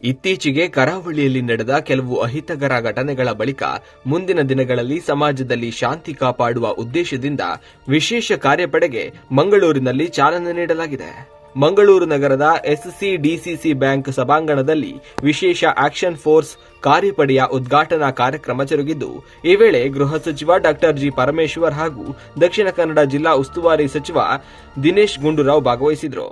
ಇತ್ತೀಚೆಗೆ ಕರಾವಳಿಯಲ್ಲಿ ನಡೆದ ಕೆಲವು ಅಹಿತಕರ ಘಟನೆಗಳ ಬಳಿಕ ಮುಂದಿನ ದಿನಗಳಲ್ಲಿ ಸಮಾಜದಲ್ಲಿ ಶಾಂತಿ ಕಾಪಾಡುವ ಉದ್ದೇಶದಿಂದ ವಿಶೇಷ ಕಾರ್ಯಪಡೆಗೆ ಮಂಗಳೂರಿನಲ್ಲಿ ಚಾಲನೆ ನೀಡಲಾಗಿದೆ. ಮಂಗಳೂರು ನಗರದ ಎಸ್ಸಿಡಿಸಿಸಿ ಬ್ಯಾಂಕ್ ಸಭಾಂಗಣದಲ್ಲಿ ವಿಶೇಷ ಆಕ್ಷನ್ ಫೋರ್ಸ್ ಕಾರ್ಯಪಡೆಯ ಉದ್ಘಾಟನಾ ಕಾರ್ಯಕ್ರಮ ಜರುಗಿದ್ದು, ಈ ವೇಳೆ ಗೃಹ ಸಚಿವ ಡಾಕ್ಟರ್ ಜಿ ಪರಮೇಶ್ವರ್ ಹಾಗೂ ದಕ್ಷಿಣ ಕನ್ನಡ ಜಿಲ್ಲಾ ಉಸ್ತುವಾರಿ ಸಚಿವ ದಿನೇಶ್ ಗುಂಡೂರಾವ್ ಭಾಗವಹಿಸಿದರು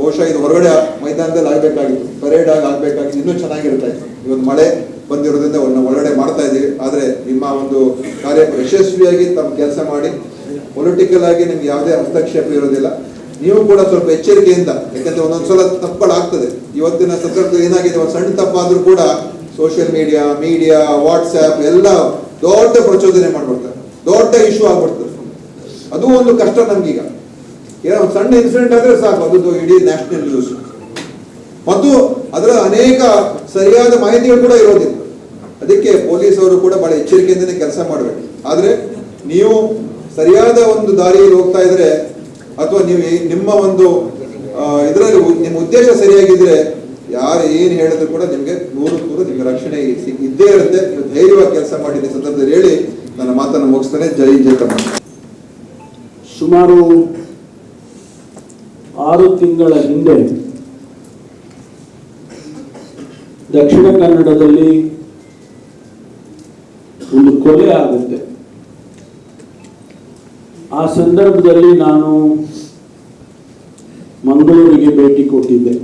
ಬಹುಶಃ ಇದು ಹೊರಗಡೆ ಮೈದಾನದಲ್ಲಿ ಆಗಬೇಕಾಗಿತ್ತು ಪರೇಡ್ ಆಗಿ ಆಗಬೇಕಾಗಿತ್ತು, ಇನ್ನೂ ಚೆನ್ನಾಗಿರ್ತಾ ಇತ್ತು ಇವತ್ತು ಮಳೆ ಬಂದಿರೋದ್ರಿಂದ ಅವ್ರನ್ನ ಒಳಗಡೆ ಮಾಡ್ತಾ ಇದ್ದೀವಿ. ಆದ್ರೆ ನಿಮ್ಮ ಒಂದು ಕಾರ್ಯ ಯಶಸ್ವಿಯಾಗಿ ತಮ್ಮ ಕೆಲಸ ಮಾಡಿ ಪೊಲಿಟಿಕಲ್ ಆಗಿ ನಿಮ್ಗೆ ಯಾವುದೇ ಹಸ್ತಕ್ಷೇಪ ಇರೋದಿಲ್ಲ. ನೀವು ಕೂಡ ಸ್ವಲ್ಪ ಎಚ್ಚರಿಕೆಯಿಂದ, ಯಾಕಂದ್ರೆ ಒಂದೊಂದ್ಸಲ ತಪ್ಪುಗಳಾಗ್ತದೆ. ಇವತ್ತಿನ ಸಂದರ್ಭದಲ್ಲಿ ಏನಾಗಿದೆ? ಒಂದು ಸಣ್ಣ ತಪ್ಪಾದ್ರೂ ಕೂಡ ಸೋಷಿಯಲ್ ಮೀಡಿಯಾ ಮೀಡಿಯಾ ವಾಟ್ಸ್ಆಪ್ ಎಲ್ಲ ದೊಡ್ಡ ಪ್ರಚೋದನೆ ಮಾಡ್ಬಿಡ್ತಾರೆ ದೊಡ್ಡ ಇಶ್ಯೂ ಆಗ್ಬಿಡ್ತದೆ. ಅದು ಒಂದು ಕಷ್ಟ ನಮ್ಗೀಗ. ಏನೋ ಒಂದು ಸಣ್ಣ ಇನ್ಸಿಡೆಂಟ್ ಆದ್ರೆ ಸಾಕು. ಅದು ಇಡೀ ನ್ಯಾಷನಲ್ ನ್ಯೂಸ್ ಮತ್ತು ಅದರ ಅನೇಕ ಸರಿಯಾದ ಮಾಹಿತಿಗಳು ಕೂಡ ಇರೋದಿಲ್ಲ. ಅದಕ್ಕೆ ಪೊಲೀಸ್ ಅವರು ಕೂಡ ಬಹಳ ಎಚ್ಚರಿಕೆಯಿಂದ ಕೆಲಸ ಮಾಡಬೇಕು. ಆದ್ರೆ ನೀವು ಸರಿಯಾದ ಒಂದು ದಾರಿಯಲ್ಲಿ ಹೋಗ್ತಾ ಇದ್ರೆ ಅಥವಾ ನೀವು ನಿಮ್ಮ ಒಂದು ಇದರಲ್ಲಿ ನಿಮ್ಮ ಉದ್ದೇಶ ಸರಿಯಾಗಿದ್ರೆ ಯಾರು ಏನು ಹೇಳಿದ್ರು ಕೂಡ ನಿಮಗೆ ನೂರು ನೂರು ನಿಮಗೆ ರಕ್ಷಣೆ ಇದ್ದೇ ಇರುತ್ತೆ. ನೀವು ಧೈರ್ಯವಾಗಿ ಕೆಲಸ ಮಾಡಿ ಈ ಸಂದರ್ಭದಲ್ಲಿ ಹೇಳಿ, ನನ್ನ ಮಾತನ್ನು ಮುಗಿಸ್ತಾನೆ. ಜೈ ಜಯ ಸುಮಾರು ಆರು ತಿಂಗಳ ಹಿಂದೆ ದಕ್ಷಿಣ ಕನ್ನಡದಲ್ಲಿ ಒಂದು ಕೊಲೆ ಆಗುತ್ತೆ. ಆ ಸಂದರ್ಭದಲ್ಲಿ ನಾನು ಮಂಗಳೂರಿಗೆ ಭೇಟಿ ಕೊಟ್ಟಿದ್ದೆ.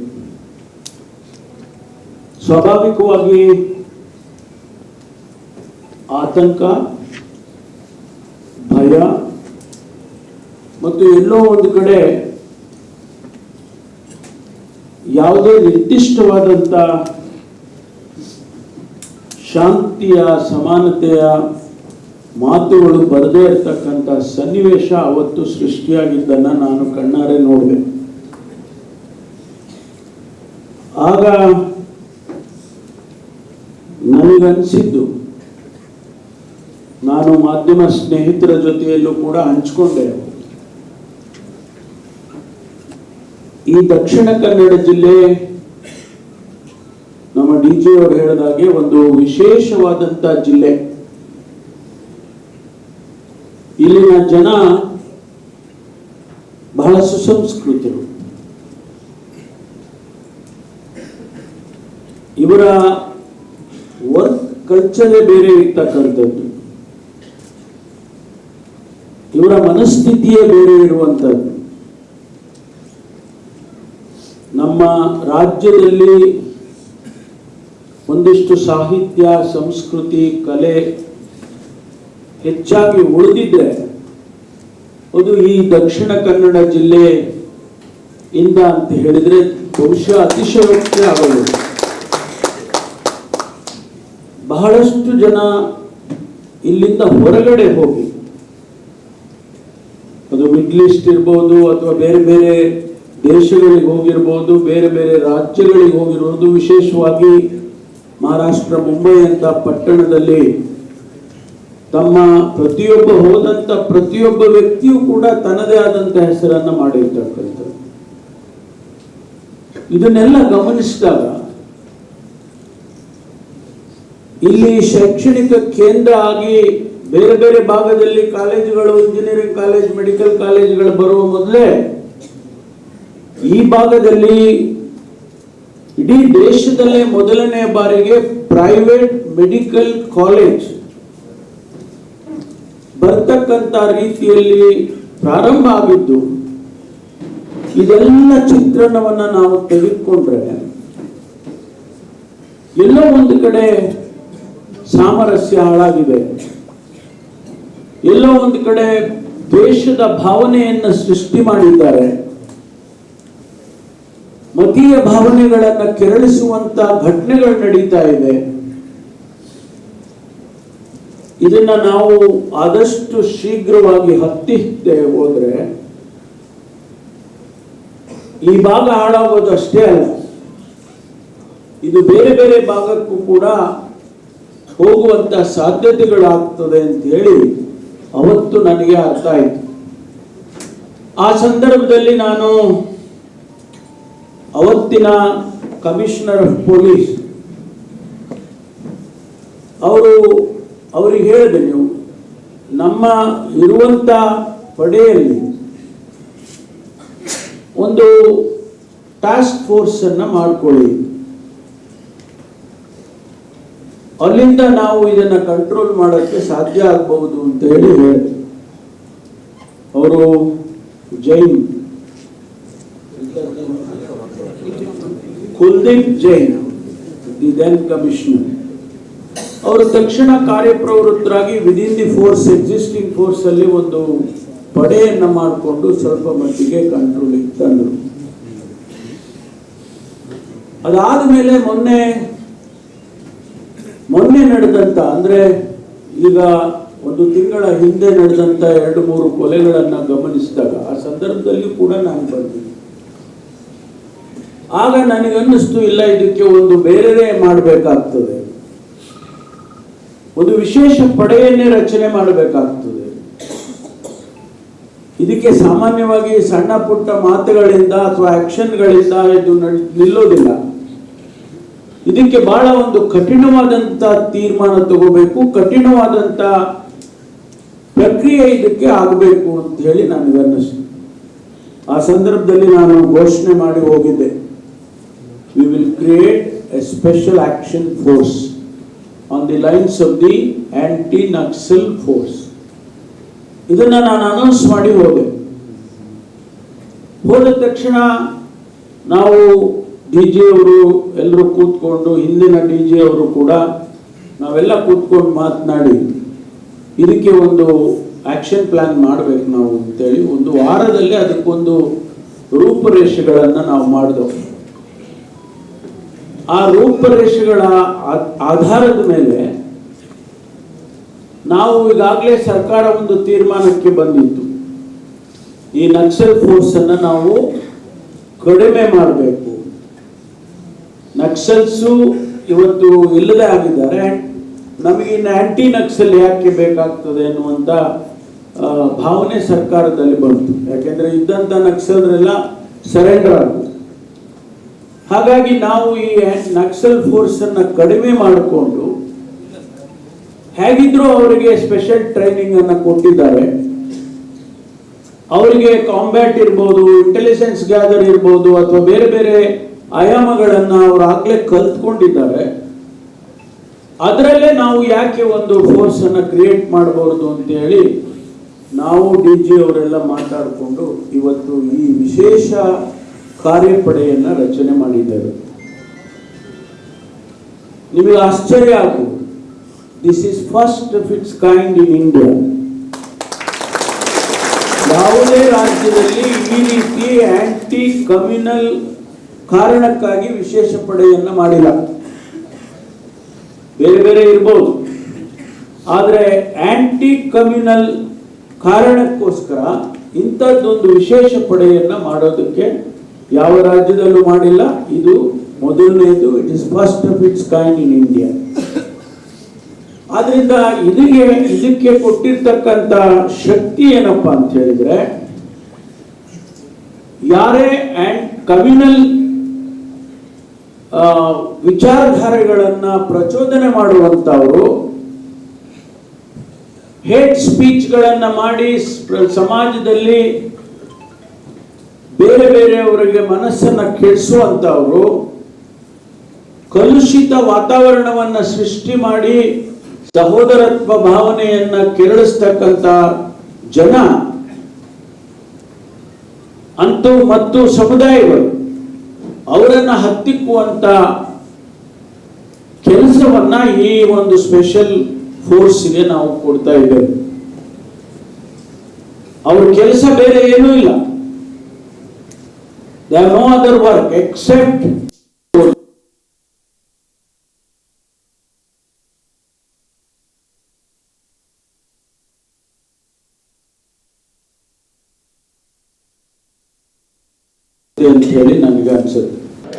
ಸ್ವಾಭಾವಿಕವಾಗಿ ಆತಂಕ, ಭಯ ಮತ್ತು ಎಲ್ಲೋ ಒಂದು ಕಡೆ ಯಾವುದೇ ನಿರ್ದಿಷ್ಟವಾದಂಥ ಶಾಂತಿಯ ಸಮಾನತೆಯ ಮಾತುಗಳು ಬರದೇ ಇರತಕ್ಕಂಥ ಸನ್ನಿವೇಶ ಅವತ್ತು ಸೃಷ್ಟಿಯಾಗಿದ್ದನ್ನು ನಾನು ಕಣ್ಣಾರೆ ನೋಡಿದೆ. ಆಗ ನನಗನ್ಸಿದ್ದು, ನಾನು ಮಾಧ್ಯಮ ಸ್ನೇಹಿತರ ಜೊತೆಯಲ್ಲೂ ಕೂಡ ಹಂಚಿಕೊಂಡೆ. ಈ ದಕ್ಷಿಣ ಕನ್ನಡ ಜಿಲ್ಲೆ ಡಿ ಜಿ ಹೇಳಿದಾಗೆ ಒಂದು ವಿಶೇಷವಾದಂತ ಜಿಲ್ಲೆ. ಇಲ್ಲಿನ ಜನ ಬಹಳ ಸುಸಂಸ್ಕೃತರು. ಇವರ ವರ್ಕ್ ಕಲ್ಚರೇ ಬೇರೆ ಇರ್ತಕ್ಕಂಥದ್ದು. ಇವರ ಮನಸ್ಥಿತಿಯೇ ಬೇರೆ ಇರುವಂಥದ್ದು. ನಮ್ಮ ರಾಜ್ಯದಲ್ಲಿ ಒಂದಿಷ್ಟು ಸಾಹಿತ್ಯ, ಸಂಸ್ಕೃತಿ, ಕಲೆ ಹೆಚ್ಚಾಗಿ ಉಳಿದಿದ್ರೆ ಅದು ಈ ದಕ್ಷಿಣ ಕನ್ನಡ ಜಿಲ್ಲೆ ಇಂದ ಅಂತ ಹೇಳಿದ್ರೆ ಬಹುಶಃ ಅತಿಶಯೋಕ್ತಿ ಆಗಲು. ಬಹಳಷ್ಟು ಜನ ಇಲ್ಲಿಂದ ಹೊರಗಡೆ ಹೋಗಿ, ಅದು ಮಿಡ್ಲ್ ಈಸ್ಟ್ ಇರ್ಬೋದು ಅಥವಾ ಬೇರೆ ಬೇರೆ ದೇಶಗಳಿಗೆ ಹೋಗಿರ್ಬೋದು, ಬೇರೆ ಬೇರೆ ರಾಜ್ಯಗಳಿಗೆ ಹೋಗಿರ್ಬೋದು ವಿಶೇಷವಾಗಿ ಮಹಾರಾಷ್ಟ್ರ ಮುಂಬೈ ಅಂತ ಪಟ್ಟಣದಲ್ಲಿ ತಮ್ಮ ಪ್ರತಿಯೊಬ್ಬ ಹೋದಂತ ಪ್ರತಿಯೊಬ್ಬ ವ್ಯಕ್ತಿಯೂ ಕೂಡ ತನ್ನದೇ ಆದಂತ ಹೆಸರನ್ನ ಮಾಡಿರ್ತಕ್ಕಂಥದ್ದು. ಇದನ್ನೆಲ್ಲ ಗಮನಿಸಿದಾಗ ಇಲ್ಲಿ ಶೈಕ್ಷಣಿಕ ಕೇಂದ್ರ ಆಗಿ ಬೇರೆ ಬೇರೆ ಭಾಗದಲ್ಲಿ ಕಾಲೇಜುಗಳು, ಇಂಜಿನಿಯರಿಂಗ್ ಕಾಲೇಜ್, ಮೆಡಿಕಲ್ ಕಾಲೇಜುಗಳು ಬರುವ ಮೊದಲೇ ಈ ಭಾಗದಲ್ಲಿ ಇಡೀ ದೇಶದಲ್ಲೇ ಮೊದಲನೇ ಬಾರಿಗೆ ಪ್ರೈವೇಟ್ ಮೆಡಿಕಲ್ ಕಾಲೇಜ್ ಬರ್ತಕ್ಕಂಥ ರೀತಿಯಲ್ಲಿ ಪ್ರಾರಂಭ ಆಗಿದ್ದು, ಇದೆಲ್ಲ ಚಿತ್ರಣವನ್ನ ನಾವು ತೆಗೆದುಕೊಂಡ್ರೆ ಎಲ್ಲೋ ಒಂದು ಕಡೆ ಸಾಮರಸ್ಯ ಹಾಳಾಗಿದೆ. ಎಲ್ಲೋ ಒಂದು ಕಡೆ ದೇಶದ ಭಾವನೆಯನ್ನು ಸೃಷ್ಟಿ ಮಾಡಿದ್ದಾರೆ. ಮತೀಯ ಭಾವನೆಗಳನ್ನ ಕೆರಳಿಸುವಂತ ಘಟನೆಗಳು ನಡೀತಾ ಇದೆ. ಇದನ್ನ ನಾವು ಆದಷ್ಟು ಶೀಘ್ರವಾಗಿ ಹತ್ತಿದೆ ಹೋದ್ರೆ ಈ ಭಾಗ ಹಾಳಾಗೋದು ಅಷ್ಟೇ ಅಲ್ಲ. ಇದು ಬೇರೆ ಬೇರೆ ಭಾಗಕ್ಕೂ ಕೂಡ ಹೋಗುವಂತ ಸಾಧ್ಯತೆಗಳಾಗ್ತದೆ ಅಂತ ಹೇಳಿ ಅವತ್ತು ನನಗೆ ಅರ್ಥ ಆಯಿತು. ಆ ಸಂದರ್ಭದಲ್ಲಿ ನಾನು ಅವತ್ತಿನ ಕಮಿಷನರ್ ಆಫ್ ಪೊಲೀಸ್, ಅವರು ಅವರಿಗೆ ಹೇಳಿದೆ, ನೀವು ನಮ್ಮ ಇರುವಂತ ಪಡೆಯಲ್ಲಿ ಒಂದು ಟಾಸ್ಕ್ ಫೋರ್ಸ್ ಮಾಡಿಕೊಳ್ಳಿ ಮಾಡ್ಕೊಳ್ಳಿ. ಅಲ್ಲಿಂದ ನಾವು ಇದನ್ನ ಕಂಟ್ರೋಲ್ ಮಾಡೋಕ್ಕೆ ಸಾಧ್ಯ ಆಗಬಹುದು ಅಂತ ಹೇಳಿ ಹೇಳಿದೆ ಅವರು Jain. Kuldeep Jain, the then commissioner ಅವರು ತಕ್ಷಣ ಕಾರ್ಯಪ್ರವೃತ್ತರಾಗಿ within the force existing force ಅಲ್ಲಿ ಒಂದು ಪಡೆಯನ್ನು ಮಾಡಿಕೊಂಡು ಸ್ವಲ್ಪ ಮಟ್ಟಿಗೆ ಕಂಟ್ರೋಲಿಗೆ ತಂದರು. ಅದಾದ ಮೇಲೆ ಮೊನ್ನೆ ಮೊನ್ನೆ ನಡೆದಂತ, ಅಂದ್ರೆ ಈಗ ಒಂದು ತಿಂಗಳ ಹಿಂದೆ ನಡೆದಂತ ಎರಡು ಮೂರು ಕೊಲೆಗಳನ್ನು ಗಮನಿಸಿದಾಗ, ಆ ಸಂದರ್ಭದಲ್ಲಿ ಕೂಡ ನಾನು ಬಂದಿದ್ದೆ. ಆಗ ನನಗನ್ನಿಸ್ತು, ಇಲ್ಲ, ಇದಕ್ಕೆ ಒಂದು ಬೇರೆದೇ ಮಾಡಬೇಕಾಗ್ತದೆ. ಒಂದು ವಿಶೇಷ ಪಡೆಯನ್ನೇ ರಚನೆ ಮಾಡಬೇಕಾಗ್ತದೆ. ಇದಕ್ಕೆ ಸಾಮಾನ್ಯವಾಗಿ ಸಣ್ಣ ಪುಟ್ಟ ಮಾತುಗಳಿಂದ ಅಥವಾ ಆಕ್ಷನ್ಗಳಿಂದ ಇದು ನಿಲ್ಲೋದಿಲ್ಲ. ಇದಕ್ಕೆ ಬಹಳ ಒಂದು ಕಠಿಣವಾದಂತ ತೀರ್ಮಾನ ತಗೋಬೇಕು, ಕಠಿಣವಾದಂತ ಪ್ರಕ್ರಿಯೆ ಇದಕ್ಕೆ ಆಗಬೇಕು ಅಂತ ಹೇಳಿ ನನಗನ್ನಿಸ್ತು. ಆ ಸಂದರ್ಭದಲ್ಲಿ ನಾನು ಘೋಷಣೆ ಮಾಡಿ ಹೋಗಿದ್ದೆ. We a create a special on on the lines of the force. ಇದನ್ನ ನಾನು ಅನೌನ್ಸ್ ಮಾಡಿ ಹೋದೆ ಹೋದ ತಕ್ಷಣ ನಾವು ಡಿ ಜಿ ಅವರು ಎಲ್ಲರೂ ಕೂತ್ಕೊಂಡು, ಹಿಂದಿನ ಡಿ ಜಿ ಅವರು ಕೂಡ ನಾವೆಲ್ಲ ಕೂತ್ಕೊಂಡು ಮಾತನಾಡಿ, ಇದಕ್ಕೆ ಒಂದು ಆ್ಯಕ್ಷನ್ ಪ್ಲ್ಯಾನ್ ಮಾಡಬೇಕು ನಾವು ಅಂತೇಳಿ ಒಂದು ವಾರದಲ್ಲಿ ಅದಕ್ಕೊಂದು ರೂಪರೇಷೆಗಳನ್ನು ನಾವು ಮಾಡಿದೆವು ಆ ರೂಪರೇಷೆಗಳ ಆಧಾರದ ಮೇಲೆ ನಾವು ಈಗಾಗಲೇ ಸರ್ಕಾರ ಒಂದು ತೀರ್ಮಾನಕ್ಕೆ ಬಂದಿತ್ತು. ಈ ನಕ್ಸಲ್ ಫೋರ್ಸ್ ಅನ್ನ ನಾವು ಕಡಿಮೆ ಮಾಡಬೇಕು. ನಕ್ಸಲ್ಸು ಇವತ್ತು ಇಲ್ಲದೆ ಆಗಿದ್ದಾರೆ. ನಮಗೆ ಆಂಟಿ ನಕ್ಸಲ್ ಯಾಕೆ ಬೇಕಾಗ್ತದೆ ಅನ್ನುವಂಥ ಭಾವನೆ ಸರ್ಕಾರದಲ್ಲಿ ಬಂತು. ಯಾಕೆಂದ್ರೆ ಇದ್ದಂಥ ನಕ್ಸಲ್ರೆಲ್ಲ ಸರೆಂಡರ್ ಆದ್ರು. ಹಾಗಾಗಿ ನಾವು ಈ ನಕ್ಸಲ್ ಫೋರ್ಸ್ ಅನ್ನ ಕಡಿಮೆ ಮಾಡಿಕೊಂಡು ಹೇಗಿದ್ರು ಅವರಿಗೆ ಸ್ಪೆಷಲ್ ಟ್ರೈನಿಂಗ್ ಅನ್ನ ಕೊಟ್ಟಿದ್ದಾರೆ. ಅವರಿಗೆ ಕಾಂಬ್ಯಾಟ್ ಇರ್ಬೋದು ಇಂಟೆಲಿಜೆನ್ಸ್ ಗ್ಯಾದರ್ ಇರ್ಬೋದು ಅಥವಾ ಬೇರೆ ಬೇರೆ ಆಯಾಮಗಳನ್ನ ಅವರು ಆಗ್ಲೇ ಕಲ್ತ್ಕೊಂಡಿದ್ದಾರೆ. ಅದರಲ್ಲೇ ನಾವು ಯಾಕೆ ಒಂದು ಫೋರ್ಸ್ ಅನ್ನ ಕ್ರಿಯೇಟ್ ಮಾಡಬಹುದು ಅಂತ ಹೇಳಿ ನಾವು ಡಿ ಜಿ ಅವರೆಲ್ಲ ಮಾತಾಡಿಕೊಂಡು ಇವತ್ತು ಈ ವಿಶೇಷ ಕಾರ್ಯಪಡೆಯನ್ನ ರಚನೆ ಮಾಡಿದ್ದಾರೆ. ನಿಮಗೆ ಆಶ್ಚರ್ಯ ಆಗು. This is first of its kind in India ಯಾವುದೇ ರಾಜ್ಯದಲ್ಲಿ ಈ ರೀತಿ ಆಂಟಿ ಕಮ್ಯುನಲ್ ಕಾರಣಕ್ಕಾಗಿ ವಿಶೇಷ ಪಡೆಯನ್ನ ಮಾಡಿಲ್ಲ. ಬೇರೆ ಬೇರೆ ಇರ್ಬೋದು. ಆದರೆ ಆಂಟಿ ಕಮ್ಯುನಲ್ ಕಾರಣಕ್ಕೋಸ್ಕರ ಇಂಥದ್ದೊಂದು ವಿಶೇಷ ಪಡೆಯನ್ನ ಮಾಡೋದಕ್ಕೆ ಯಾವ ರಾಜ್ಯದಲ್ಲೂ ಮಾಡಿಲ್ಲ. ಇದು ಮೊದಲನೇದು it is first of its kind in India ಆದ್ರಿಂದ ಇದಕ್ಕೆ ಇದಕ್ಕೆ ಕೊಟ್ಟಿರ್ತಕ್ಕಂಥ ಶಕ್ತಿ ಏನಪ್ಪಾ ಅಂತ ಹೇಳಿದ್ರೆ, ಯಾರೇ ಅಂಡ್ ಕಮ್ಯುನಲ್ ವಿಚಾರಧಾರೆಗಳನ್ನ ಪ್ರಚೋದನೆ ಮಾಡುವಂತವರು ಹೇಟ್ ಸ್ಪೀಚ್ಗಳನ್ನ ಮಾಡಿ ಸಮಾಜದಲ್ಲಿ ಬೇರೆ ಬೇರೆಯವರಿಗೆ ಮನಸ್ಸನ್ನ ಕೆಡಿಸುವಂತವರು ಕಲುಷಿತ ವಾತಾವರಣವನ್ನ ಸೃಷ್ಟಿ ಮಾಡಿ ಸಹೋದರತ್ವ ಭಾವನೆಯನ್ನ ಕೆರಳಿಸ್ತಕ್ಕಂಥ ಜನ ಅಂತೂ ಮತ್ತು ಸಮುದಾಯಗಳು ಅವರನ್ನ ಹತ್ತಿಕ್ಕುವಂತ ಕೆಲಸವನ್ನ ಈ ಒಂದು ಸ್ಪೆಷಲ್ ಫೋರ್ಸ್ಗೆ ನಾವು ಕೊಡ್ತಾ ಇದ್ದೇವೆ. ಅವ್ರ ಕೆಲಸ ಬೇರೆ ಏನೂ ಇಲ್ಲ. There are no other work except ಅಂತ ಹೇಳಿ ನನಗೆ ಅನಿಸುತ್ತೆ.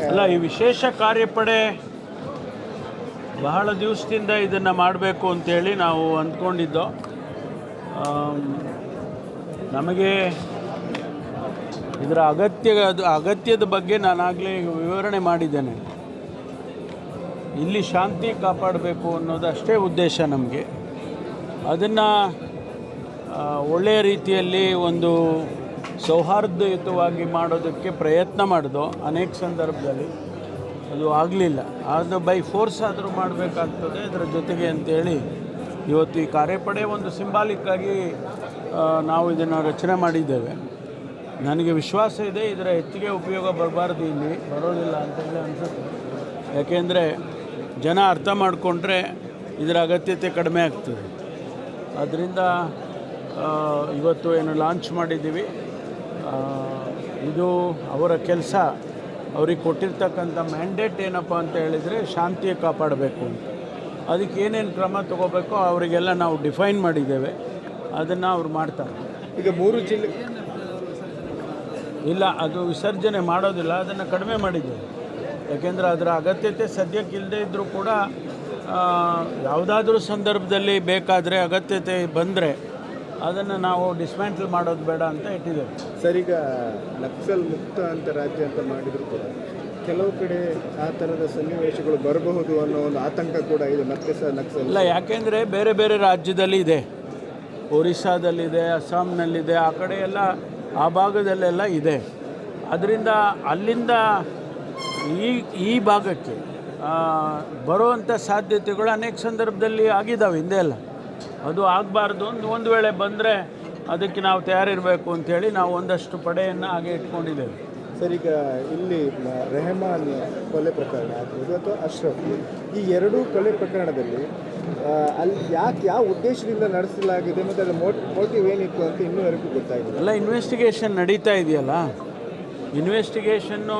ಅಲ್ಲ, ಈ ವಿಶೇಷ ಕಾರ್ಯಪಡೆ ಬಹಳ ದಿವಸದಿಂದ ಇದನ್ನು ಮಾಡಬೇಕು ಅಂತೇಳಿ ನಾವು ಅಂದ್ಕೊಂಡಿದ್ದೋ ನಮಗೆ ಇದರ ಅಗತ್ಯ ಅಗತ್ಯದ ಬಗ್ಗೆ ನಾನಾಗಲೇ ವಿವರಣೆ ಮಾಡಿದ್ದೇನೆ. ಇಲ್ಲಿ ಶಾಂತಿ ಕಾಪಾಡಬೇಕು ಅನ್ನೋದು ಅಷ್ಟೇ ಉದ್ದೇಶ ನಮಗೆ. ಅದನ್ನು ಒಳ್ಳೆಯ ರೀತಿಯಲ್ಲಿ ಒಂದು ಸೌಹಾರ್ದಯುತವಾಗಿ ಮಾಡೋದಕ್ಕೆ ಪ್ರಯತ್ನ ಮಾಡಿದೋ ಅನೇಕ ಸಂದರ್ಭದಲ್ಲಿ ಅದು ಆಗಲಿಲ್ಲ. ಅದು ಬೈ ಫೋರ್ಸ್ ಆದರೂ ಮಾಡಬೇಕಾಗ್ತದೆ ಅದರ ಜೊತೆಗೆ ಅಂತೇಳಿ ಇವತ್ತು ಈ ಕಾರ್ಯಪಡೆ ಒಂದು ಸಿಂಬಾಲಿಕ್ಕಾಗಿ ನಾವು ಇದನ್ನು ರಚನೆ ಮಾಡಿದ್ದೇವೆ. ನನಗೆ ವಿಶ್ವಾಸ ಇದೆ ಇದರ ಹೆಚ್ಚಿಗೆ ಉಪಯೋಗ ಬರಬಾರ್ದು ಇಲ್ಲಿ. ಬರೋದಿಲ್ಲ ಅಂತೇಳಿ ಅನಿಸುತ್ತೆ. ಯಾಕೆಂದರೆ ಜನ ಅರ್ಥ ಮಾಡಿಕೊಂಡ್ರೆ ಇದರ ಅಗತ್ಯತೆ ಕಡಿಮೆ ಆಗ್ತದೆ. ಅದರಿಂದ ಆ, ಇವತ್ತು ಏನು ಲಾಂಚ್ ಮಾಡಿದ್ದೀವಿ. ಇದು ಅವರ ಕೆಲಸ. ಅವ್ರಿಗೆ ಕೊಟ್ಟಿರ್ತಕ್ಕಂಥ ಮ್ಯಾಂಡೇಟ್ ಏನಪ್ಪ ಅಂತ ಹೇಳಿದರೆ ಶಾಂತಿ ಕಾಪಾಡಬೇಕು ಅಂತ. ಅದಕ್ಕೆ ಏನೇನು ಕ್ರಮ ತಗೋಬೇಕೋ ಅವರಿಗೆಲ್ಲ ನಾವು ಡಿಫೈನ್ ಮಾಡಿದ್ದೇವೆ. ಅದನ್ನು ಅವ್ರು ಮಾಡ್ತಾರೆ. ಈಗ ಮೂರು ಜಿಲ್ಲೆ ಇಲ್ಲ ಅದು ವಿಸರ್ಜನೆ ಮಾಡೋದಿಲ್ಲ ಅದನ್ನು ಕಡಿಮೆ ಮಾಡಿದ್ದೇವೆ. ಯಾಕೆಂದರೆ ಅದರ ಅಗತ್ಯತೆ ಸದ್ಯಕ್ಕೆ ಇಲ್ಲದೇ ಇದ್ದರೂ ಕೂಡ ಯಾವುದಾದ್ರೂ ಸಂದರ್ಭದಲ್ಲಿ ಬೇಕಾದರೆ ಅಗತ್ಯತೆ ಬಂದರೆ ಅದನ್ನು ನಾವು ಡಿಸ್ಮ್ಯಾಂಟಲ್ ಮಾಡೋದು ಬೇಡ ಅಂತ ಇಟ್ಟಿದ್ದೇವೆ. ಸರ್ ಈಗ ನಕ್ಸಲ್ ಮುಕ್ತ ಅಂತ ರಾಜ್ಯ ಅಂತ ಮಾಡಿದ್ರು ಕೂಡ ಕೆಲವು ಕಡೆ ಆ ಥರದ ಸನ್ನಿವೇಶಗಳು ಬರಬಹುದು ಅನ್ನೋ ಒಂದು ಆತಂಕ ಕೂಡ ಇದು ಸಹ ನಕ್ಸಲ್. ಇಲ್ಲ ಯಾಕೆಂದರೆ ಬೇರೆ ಬೇರೆ ರಾಜ್ಯದಲ್ಲಿ ಇದೆ ಒರಿಸ್ಸಾದಲ್ಲಿದೆ ಅಸ್ಸಾಂನಲ್ಲಿದೆ ಆ ಕಡೆ ಎಲ್ಲ ಆ ಭಾಗದಲ್ಲೆಲ್ಲ ಇದೆ. ಅದರಿಂದ ಅಲ್ಲಿಂದ ಈ ಈ ಭಾಗಕ್ಕೆ ಬರುವಂಥ ಸಾಧ್ಯತೆಗಳು ಅನೇಕ ಸಂದರ್ಭದಲ್ಲಿ ಆಗಿದ್ದಾವೆ ಹಿಂದೆ ಎಲ್ಲ. ಅದು ಆಗಬಾರ್ದು ಒಂದು ವೇಳೆ ಬಂದರೆ ಅದಕ್ಕೆ ನಾವು ತಯಾರಿರಬೇಕು ಅಂಥೇಳಿ ನಾವು ಒಂದಷ್ಟು ಪಡೆಯನ್ನು ಹಾಗೆ ಇಟ್ಕೊಂಡಿದ್ದೇವೆ. ಸರ್, ಈಗ ಇಲ್ಲಿ ರೆಹಮಾನ್ ಕೊಲೆ ಪ್ರಕರಣ ಆಗ್ಬೋದು ಅಥವಾ ಅಶ್ರಫ್. ಈ ಎರಡೂ ಕೊಲೆ ಪ್ರಕರಣದಲ್ಲಿ ಅಲ್ಲಿ ಯಾಕೆ, ಯಾವ ಉದ್ದೇಶದಿಂದ ನಡೆಸಲಾಗಿದೆ ಮತ್ತು ಅದರ ಮೋಟ್ ಮೋಟಿವ್ ಏನಿತ್ತು ಅಂತ ಇನ್ನೂವರೆಗೂ ಗೊತ್ತಾಗಿದೆ ಅಲ್ಲ ಇನ್ವೆಸ್ಟಿಗೇಷನ್ ನಡೀತಾ ಇದೆಯಲ್ಲ? ಇನ್ವೆಸ್ಟಿಗೇಷನ್ನು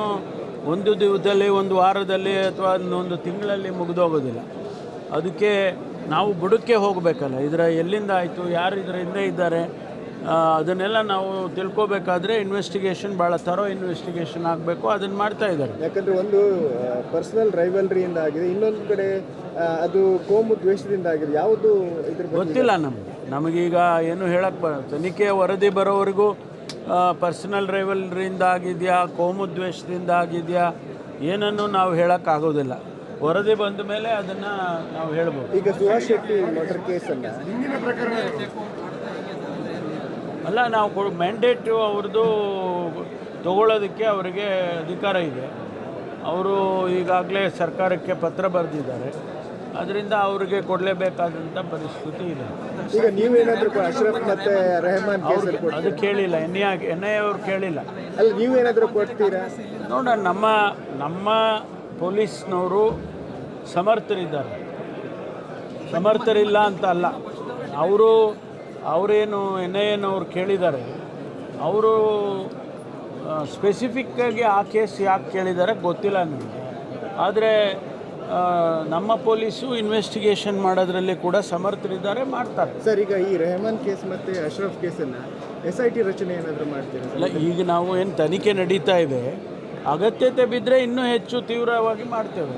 ಒಂದು ದಿವಸದಲ್ಲಿ ಒಂದು ವಾರದಲ್ಲಿ ಅಥವಾ ಒಂದು ತಿಂಗಳಲ್ಲಿ ಮುಗಿದೋಗೋದಿಲ್ಲ. ಅದಕ್ಕೆ ನಾವು ಬುಡಕ್ಕೆ ಹೋಗಬೇಕಲ್ಲ. ಇದರ ಎಲ್ಲಿಂದ ಆಯಿತು, ಯಾರು ಇದರ ಹಿಂದೆ ಇದ್ದಾರೆ ಅದನ್ನೆಲ್ಲ ನಾವು ತಿಳ್ಕೊಬೇಕಾದ್ರೆ ಇನ್ವೆಸ್ಟಿಗೇಷನ್ ಭಾಳ ತರೋ ಇನ್ವೆಸ್ಟಿಗೇಷನ್ ಆಗಬೇಕು ಅದನ್ನು ಮಾಡ್ತಾ ಇದ್ದಾರೆ. ಯಾಕಂದ್ರೆ ಒಂದು ಪರ್ಸನಲ್ ರೈವಲ್ರಿಯಿಂದ ಆಗಿದೆ. ಇನ್ನೊಂದು ಕಡೆ ಅದು ಕೋಮು ದ್ವೇಷದಿಂದ ಆಗಿದೆ. ಯಾವುದು ಇದ್ರ ಗೊತ್ತಿಲ್ಲ ನಮಗೆ. ನಮಗೀಗ ಏನು ಹೇಳಕ್ಕೆ ಬರ ತನಿಖೆ ವರದಿ ಬರೋವರೆಗೂ ಪರ್ಸನಲ್ ರೈವಲ್ರಿಯಿಂದ ಆಗಿದೆಯಾ ಕೋಮು ದ್ವೇಷದಿಂದ ಆಗಿದೆಯಾ ಏನನ್ನು ನಾವು ಹೇಳೋಕ್ಕಾಗೋದಿಲ್ಲ ವರದಿ ಬಂದ ಮೇಲೆ ಅದನ್ನು ನಾವು ಹೇಳ್ಬೋದು. ಈಗ ಸುಹಾಸ್ ಶೆಟ್ಟಿ ಮರ್ಡರ್ ಕೇಸನ್ನು. ಅಲ್ಲ ನಾವು ಕೊ ಮ್ಯಾಂಡೇಟು ಅವ್ರದ್ದು ತಗೊಳ್ಳೋದಕ್ಕೆ ಅವರಿಗೆ ಅಧಿಕಾರ ಇದೆ. ಅವರು ಈಗಾಗಲೇ ಸರ್ಕಾರಕ್ಕೆ ಪತ್ರ ಬರೆದಿದ್ದಾರೆ. ಅದರಿಂದ ಅವರಿಗೆ ಕೊಡಲೇಬೇಕಾದಂಥ ಪರಿಸ್ಥಿತಿ ಇದೆ. ಈಗ ನೀವೇನಾದರೂ ಅಶ್ರಫ್ ಮತ್ತೆ ರೆಹಮಾನ್ ಅದು ಕೇಳಿಲ್ಲ ಎನ್ ಐ ಎನ್ ಐ ಅವರು ಕೇಳಿಲ್ಲ. ಅಲ್ಲ ನೀವೇನಾದರೂ ಕೊಡ್ತೀರಾ? ನೋಡ ನಮ್ಮ ನಮ್ಮ ಪೊಲೀಸ್ನವರು ಸಮರ್ಥರಿದ್ದಾರೆ. ಸಮರ್ಥರಿಲ್ಲ ಅಂತ ಅಲ್ಲ. ಅವರು ಅವರೇನು ಎನ್ ಐ ಎನವ್ರು ಕೇಳಿದ್ದಾರೆ ಅವರು ಸ್ಪೆಸಿಫಿಕ್ಕಾಗಿ ಆ ಕೇಸ್ ಯಾಕೆ ಕೇಳಿದ್ದಾರೆ ಗೊತ್ತಿಲ್ಲ ನನಗೆ. ಆದರೆ ನಮ್ಮ ಪೊಲೀಸು ಇನ್ವೆಸ್ಟಿಗೇಷನ್ ಮಾಡೋದ್ರಲ್ಲಿ ಕೂಡ ಸಮರ್ಥರಿದ್ದಾರೆ ಮಾಡ್ತಾರೆ. ಸರ್ ಈಗ ಈ ರೆಹಮಾನ್ ಕೇಸ್ ಮತ್ತು ಅಶ್ರಫ್ ಕೇಸನ್ನು ಎಸ್ ಐ ಟಿ ರಚನೆ ಏನಾದರೂ ಮಾಡ್ತೀರಾ ಇಲ್ಲ ಈಗ ನಾವು ಏನು ತನಿಖೆ ನಡೀತಾ ಇದೆ ಅಗತ್ಯತೆ ಬಿದ್ದರೆ ಇನ್ನೂ ಹೆಚ್ಚು ತೀವ್ರವಾಗಿ ಮಾಡ್ತೇವೆ.